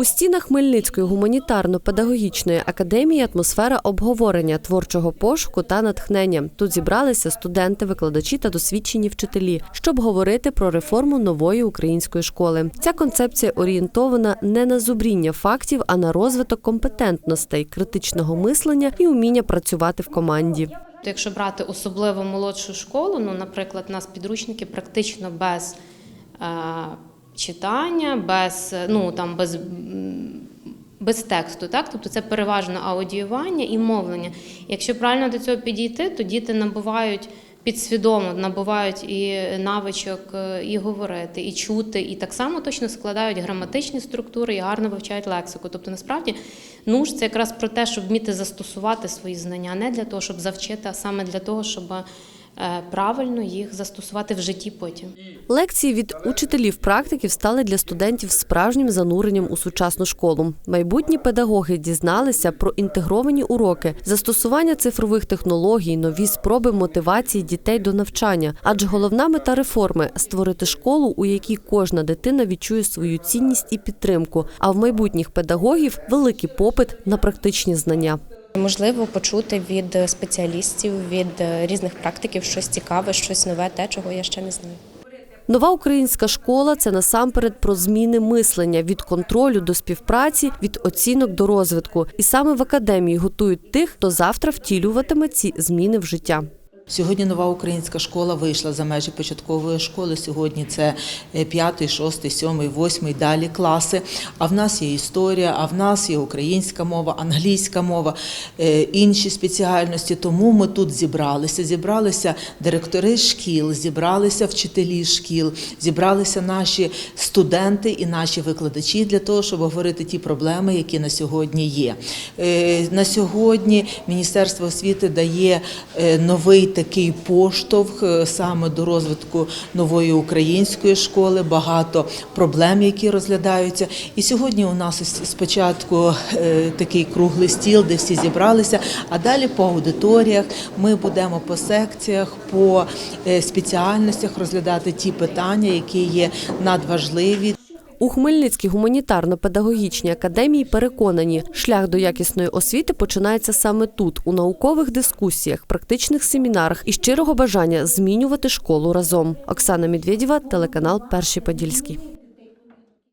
У стінах Хмельницької гуманітарно-педагогічної академії атмосфера обговорення творчого пошуку та натхнення. Тут зібралися студенти, викладачі та досвідчені вчителі, щоб говорити про реформу нової української школи. Ця концепція орієнтована не на зубріння фактів, а на розвиток компетентностей, критичного мислення і уміння працювати в команді. Якщо брати особливо молодшу школу, ну, наприклад, у нас підручники практично без е, читання, без, ну, там, без, без тексту, так? тобто це переважно аудіювання і мовлення. Якщо правильно до цього підійти, то діти набувають підсвідомо, набувають і навичок е, і говорити, і чути, і так само точно складають граматичні структури і гарно вивчають лексику. Тобто, насправді, нуж це якраз про те, щоб вміти застосувати свої знання, не для того, щоб завчити, а саме для того, щоб правильно їх застосувати в житті потім. Лекції від учителів-практиків стали для студентів справжнім зануренням у сучасну школу. Майбутні педагоги дізналися про інтегровані уроки, застосування цифрових технологій, нові спроби мотивації дітей до навчання. Адже головна мета реформи створити школу, у якій кожна дитина відчує свою цінність і підтримку. А в майбутніх педагогів великий попит на практичні знання. Можливо, почути від спеціалістів, від різних практиків щось цікаве, щось нове, те, чого я ще не знаю. Нова українська школа це насамперед про зміни мислення від контролю до співпраці, від оцінок до розвитку. І саме в академії готують тих, хто завтра втілюватиме ці зміни в життя. Сьогодні нова українська школа вийшла за межі початкової школи. Сьогодні це 5, 6, 7, 8, далі класи. А в нас є історія, а в нас є українська мова, англійська мова, е, інші спеціальності. Тому ми тут зібралися. Зібралися директори шкіл, зібралися вчителі шкіл, зібралися наші студенти і наші викладачі для того, щоб говорити ті проблеми, які на сьогодні є. Е, На сьогодні Міністерство освіти дає е, новий такий поштовх е, саме до розвитку нової української школи, багато проблем, які розглядаються. І сьогодні у нас спочатку е, такий круглий стіл, де всі зібралися, а далі по аудиторіях ми будемо по секціях, по е, спеціальностях розглядати ті питання, які є надважливі. У Хмельницькій гуманітарно-педагогічній академії переконані, шлях до якісної освіти починається саме тут, у наукових дискусіях, практичних семінарах і щирого бажання змінювати школу разом. Оксана Медведєва, телеканал Перший Подільський.